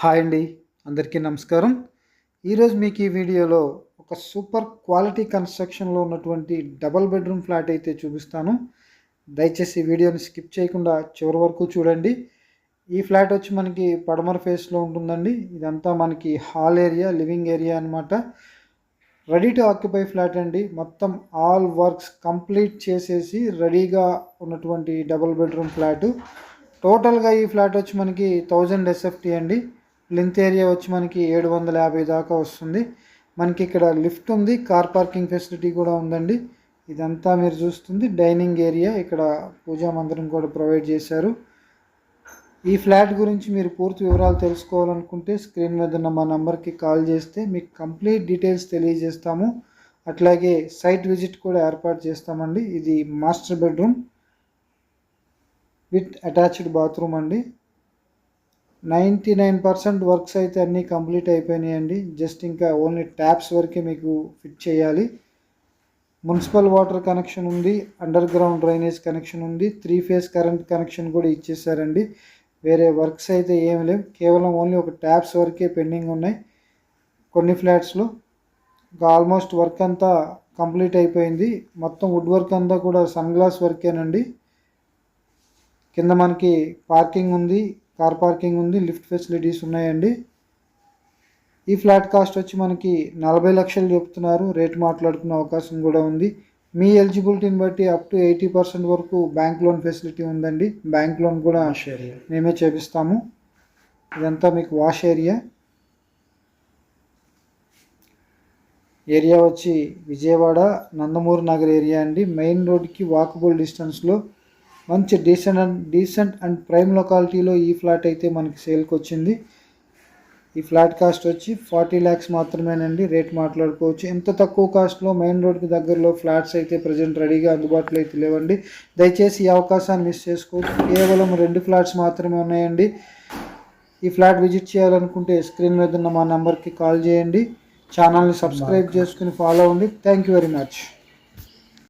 Hi అండి అందరికీ నమస్కారం. ఈరోజు మీకు ఈ వీడియోలో ఒక సూపర్ క్వాలిటీ కన్స్ట్రక్షన్లో ఉన్నటువంటి డబల్ బెడ్రూమ్ ఫ్లాట్ అయితే చూపిస్తాను. దయచేసి వీడియోని స్కిప్ చేయకుండా చివరి వరకు చూడండి. ఈ ఫ్లాట్ వచ్చి మనకి పడమర ఫేస్లో ఉంటుందండి. ఇదంతా మనకి హాల్ ఏరియా లివింగ్ ఏరియా అనమాట రెడీ టు ఆక్యుపై ఫ్లాట్ అండి. మొత్తం ఆల్ వర్క్స్ కంప్లీట్ చేసేసి రెడీగా ఉన్నటువంటి డబల్ బెడ్రూమ్ ఫ్లాటు. టోటల్గా ఈ ఫ్లాట్ వచ్చి మనకి థౌజండ్ ఎస్ఎఫ్టీ అండి. లెంత్ ఏరియా వచ్చి మనకి ఏడు వందల యాభై దాకా వస్తుంది. మనకి ఇక్కడ లిఫ్ట్ ఉంది కార్ పార్కింగ్ ఫెసిలిటీ కూడా ఉందండి. ఇదంతా మీరు చూస్తుంది డైనింగ్ ఏరియా ఇక్కడ పూజా మందిరం కూడా ప్రొవైడ్ చేశారు. ఈ ఫ్లాట్ గురించి మీరు పూర్తి వివరాలు తెలుసుకోవాలనుకుంటే స్క్రీన్ మీద ఉన్న మా నెంబర్కి కాల్ చేస్తే మీకు కంప్లీట్ డీటెయిల్స్ తెలియజేస్తాము. అట్లాగే సైట్ విజిట్ కూడా ఏర్పాటు చేస్తామండి. ఇది master bedroom with attached bathroom అండి. నైంటీ నైన్ పర్సెంట్ వర్క్స్ అయితే అన్నీ కంప్లీట్ అయిపోయినాయండి. జస్ట్ ఇంకా ఓన్లీ ట్యాప్స్ వరకే మీకు ఫిట్ చేయాలి. మున్సిపల్ వాటర్ కనెక్షన్ ఉంది అండర్ గ్రౌండ్ డ్రైనేజ్ కనెక్షన్ ఉంది త్రీ ఫేస్ కరెంట్ కనెక్షన్ కూడా ఇచ్చేసారండి. వేరే వర్క్స్ అయితే ఏమి లేవు. కేవలం ఓన్లీ ఒక ట్యాప్స్ వరకే పెండింగ్ ఉన్నాయి. కొన్ని ఫ్లాట్స్లో ఇంకా ఆల్మోస్ట్ వర్క్ అంతా కంప్లీట్ అయిపోయింది. మొత్తం వుడ్ వర్క్ అంతా కూడా సన్ గ్లాస్ వర్కేనండి. కింద మనకి పార్కింగ్ ఉంది. కార్ పార్కింగ్ ఉంది లిఫ్ట్ ఫెసిలిటీస్ ఉన్నాయండి. ఈ ఫ్లాట్ కాస్ట్ వచ్చి మనకి నలభై లక్షలు చెప్తున్నారు. రేట్ మాట్లాడుకునే అవకాశం కూడా ఉంది. మీ ఎలిజిబిలిటీని బట్టి అప్ టు ఎయిటీ పర్సెంట్ వరకు బ్యాంక్ లోన్ ఫెసిలిటీ ఉందండి. బ్యాంక్ లోన్ కూడా మేమే చేపిస్తాము. ఇదంతా మీకు వాష్ ఏరియా. ఏరియా వచ్చి విజయవాడ నందమూరి నగర్ ఏరియా అండి. మెయిన్ రోడ్కి వాకబుల్ డిస్టెన్స్లో మంచి decent and decent and prime లొకాలిటీలో ఈ ఫ్లాట్ అయితే మనకి సేల్కి వచ్చింది. ఈ ఫ్లాట్ కాస్ట్ వచ్చి ఫార్టీ ల్యాక్స్ మాత్రమేనండి. రేట్ మాట్లాడుకోవచ్చు. ఎంత తక్కువ కాస్ట్లో మెయిన్ రోడ్కి దగ్గరలో ఫ్లాట్స్ అయితే ప్రజెంట్ రెడీగా అందుబాటులో అయితే లేవండి. దయచేసి ఈ అవకాశాన్ని మిస్ చేసుకోవచ్చు కేవలం రెండు ఫ్లాట్స్ మాత్రమే ఉన్నాయండి. ఈ ఫ్లాట్ విజిట్ చేయాలనుకుంటే స్క్రీన్ మీద ఉన్న మా నెంబర్కి కాల్ చేయండి. ఛానల్ని సబ్స్క్రైబ్ చేసుకుని ఫాలో అవ్వండి. Thank you very much